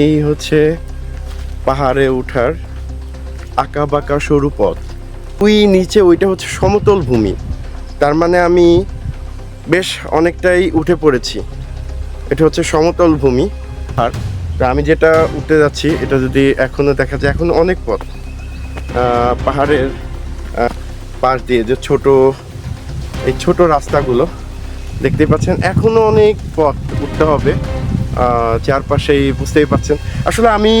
এই হচ্ছে পাহাড়ে ওঠার আঁকা বাঁকা সরু পথ। ওই নিচে ওইটা হচ্ছে সমতল ভূমি। তার মানে আমি বেশ অনেকটাই উঠে পড়েছি। এটা হচ্ছে সমতল ভূমি। আর আমি যেটা উঠতে যাচ্ছি, এটা যদি এখনও দেখা যায়, এখন অনেক পথ। পাহাড়ের পাশ দিয়ে যে ছোট, এই ছোট রাস্তাগুলো, দেখতেই পাচ্ছেন এখনও অনেক পথ উঠতে হবে। চারপাশেই বুঝতেই পাচ্ছেন আসলে আমি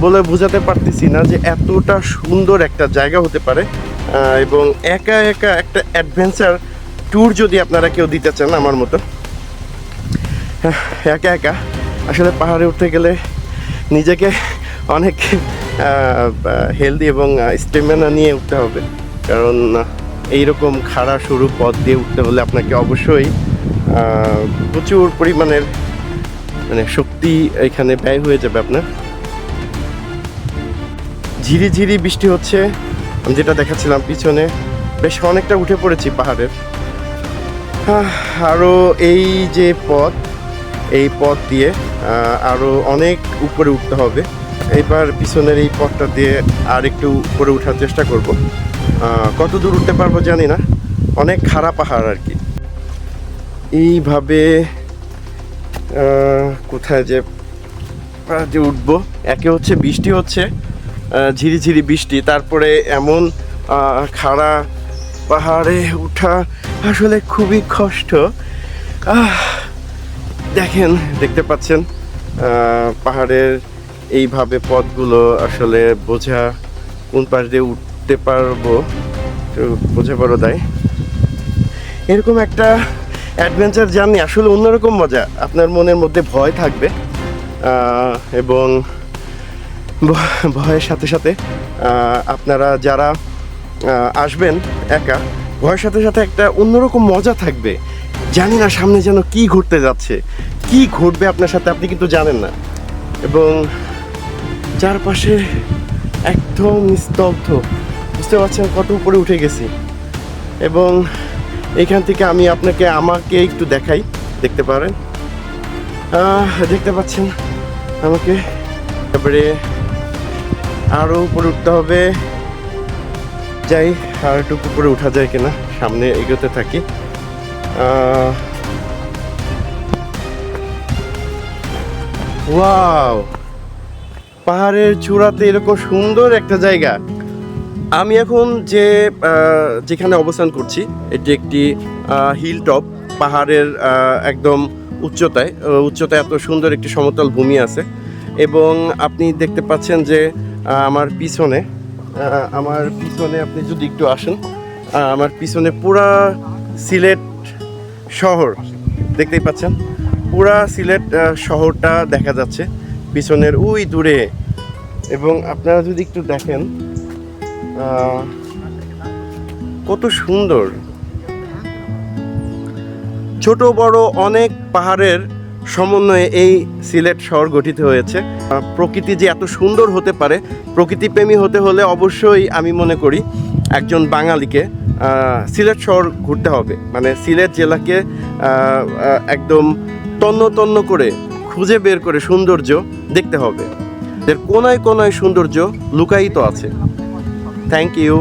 বলে বোঝাতে পারতেছি না যে এতটা সুন্দর একটা জায়গা হতে পারে এবং একা একা একটা অ্যাডভেঞ্চার ট্যুর যদি আপনারা কেউ দিতে চান আমার মতো। হ্যাঁ, একা একা। আসলে পাহাড়ে উঠতে গেলে নিজেকে অনেক হেলদি এবং স্টেমিনা নিয়ে উঠতে হবে। কারণ এইরকম খাড়া সরু পথ দিয়ে উঠতে হলে আপনাকে অবশ্যই প্রচুর পরিমাণের মানে শক্তি এখানে ব্যয় হয়ে যাবে আপনার। ঝিরি ঝিরি বৃষ্টি হচ্ছে, আমি যেটা দেখাচ্ছিলাম পিছনে, বেশ অনেকটা উঠে পড়েছি পাহাড়ের। আরও এই যে পথ, এই পথ দিয়ে আরও অনেক উপরে উঠতে হবে। এবার পিছনের এই পথটা দিয়ে আর একটু উপরে ওঠার চেষ্টা করব। কত দূর উঠতে পারব জানি না, অনেক খারাপ পাহাড় আর কি। এইভাবে কোথায় যে যে উঠবো। একে হচ্ছে বৃষ্টি হচ্ছে ঝিরিঝিরি বৃষ্টি, তারপরে এমন খাড়া পাহাড়ে ওঠা আসলে খুবই কষ্ট। দেখেন, দেখতে পাচ্ছেন পাহাড়ের এইভাবে পথগুলো আসলে বোঝা কোন পাশ দিয়ে উঠতে পারব বোঝা পারো দেয় এরকম একটা অ্যাডভেঞ্চার জার্নি আসলে অন্যরকম মজা। আপনার মনের মধ্যে ভয় থাকবে এবং ভয়ের সাথে সাথে আপনারা যারা আসবেন একা, ভয়ের সাথে সাথে একটা অন্যরকম মজা থাকবে। জানি না সামনে যেন কি ঘটতে যাচ্ছে, কি ঘটবে আপনার সাথে আপনি কিন্তু জানেন না। এবং চারপাশে একদম নিস্তব্ধ, বুঝতে পারছেন কত উপরে উঠে গেছি। এবং এখান থেকে আমি আপনাকে, আমাকে একটু দেখাই। দেখতে পারেন। দেখতে পাচ্ছেন? আমাকে তারপরে আরও উপরে উঠতে হবে। যাই, আর একটু উপরে উঠা যায় কিনা, সামনে এগোতে থাকি। পাহাড়ের চূড়াতে এরকম সুন্দর একটা জায়গা। আমি এখন যে যেখানে অবস্থান করছি, এটি একটি হিল টপ পাহাড়ের একদম উচ্চতায় উচ্চতায় এত সুন্দর একটি সমতল ভূমি আছে এবং আপনি দেখতে পাচ্ছেন যে আমার পিছনে আমার পিছনে আপনি যদি একটু আসেন আমার পিছনে পুরা সিলেট শহর দেখতেই পাচ্ছেন। পুরা সিলেট শহরটা দেখা যাচ্ছে পিছনের ওই দূরে এবং আপনারা যদি একটু দেখেন কত সুন্দর। ছোট বড় অনেক পাহাড়ের সমন্বয়ে এই সিলেট শহর গঠিত হয়েছে। প্রকৃতি যে এত সুন্দর হতে পারে, প্রকৃতিপ্রেমী হতে হলে অবশ্যই আমি মনে করি একজন বাঙালিকে সিলেট শহর ঘুরতে হবে। মানে সিলেট জেলাকে একদম তন্ন তন্ন করে খুঁজে বের করে সৌন্দর্য দেখতে হবে। এর কোনায় কোনায় সৌন্দর্য লুকায়িত আছে। Thank you